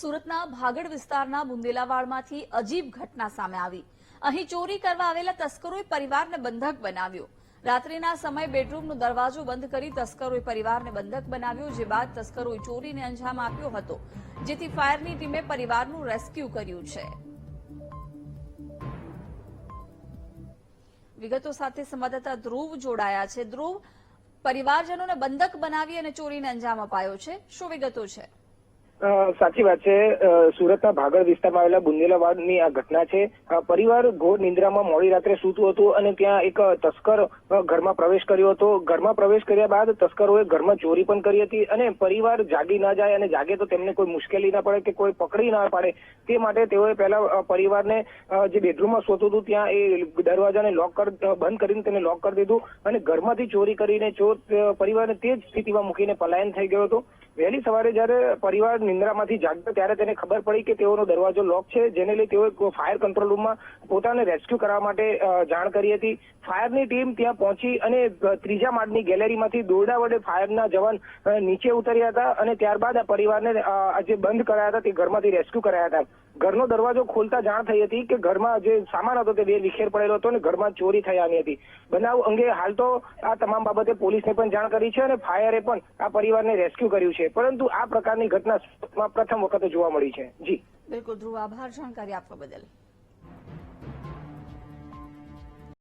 સુરતના ભાગડ વિસ્તારના બુંદેલાવાડમાંથી અજીબ ઘટના સામે આવી. અહીં ચોરી કરવા આવેલા તસ્કરોએ પરિવારને બંધક બનાવ્યો. રાત્રિના સમયે બેડરૂમનો દરવાજો બંધ કરી તસ્કરોએ પરિવારને બંધક બનાવ્યો, જે બાદ તસ્કરોએ ચોરીને અંજામ આપ્યો હતો, જેથી ફાયરની ટીમે પરિવારનું રેસ્ક્યુ કર્યું છે. વિગતો સાથે સંવાદદાતા ધ્રુવ જોડાયા છે. ધ્રુવ, પરિવારજનોને બંધક બનાવી અને ચોરીને અંજામ અપાયો છે. શું વિગતો છે? સાચી વાત છે. સુરતના ભાગળ વિસ્તારમાં આવેલા બુંદેલાવાડની આ ઘટના છે. પરિવાર ઘોર નિંદ્રામાં મોડી રાત્રે સૂતું હતું અને ત્યાં એક તસ્કર ઘરમાં પ્રવેશ કર્યો હતો. ઘરમાં પ્રવેશ કર્યા બાદ તસ્કરોએ ઘરમાં ચોરી પણ કરી હતી અને પરિવાર જાગી ના જાય અને જાગે તો તેમને કોઈ મુશ્કેલી ના પડે કે કોઈ પકડી ના પાડે. તે માટે તેઓએ પહેલા પરિવારને જે બેડરૂમમાં સૂતું હતું ત્યાં એ દરવાજાને લોક કર બંધ કરીને તેને લોક કરી દીધું અને ઘરમાંથી ચોરી કરીને ચોર પરિવારને તે જ સ્થિતિમાં મૂકીને પલાયન થઈ ગયો હતો. વહેલી સવારે જ્યારે પરિવાર નિંદ્રામાંથી જાગતો ત્યારે તેને ખબર પડી કે તેઓનો દરવાજો લોક છે, જેને લઈ તેઓ ફાયર કંટ્રોલ રૂમમાં પોતાને રેસ્ક્યુ કરવા માટે જાણ કરી હતી. ફાયરની ટીમ ત્યાં પહોંચી અને ત્રીજા માળની ગેલેરીમાંથી દોરડા વડે ફાયરના જવાન નીચે ઉતર્યા હતા અને ત્યારબાદ આ પરિવારને જે બંધ કરાયા હતા તે ઘરમાંથી રેસ્ક્યુ કરાયા હતા. ઘરનો દરવાજો ખોલતા જાણ થઈ હતી કે ઘરમાં જે સામાન હતો તે બે વિખેર પડેલો હતો અને ઘરમાં ચોરી થયાની હતી. બનાવ અંગે હાલ તો આ તમામ બાબતે પોલીસને પણ જાણ કરી છે અને ફાયરે પણ આ પરિવારને રેસ્ક્યુ કર્યું છે. પરંતુ આ પ્રકારની ઘટના પ્રથમ વખત જોવા મળી છે. જી. બિલકુલ ધ્રુવ, આભાર જાણકારી આપવા બદલ.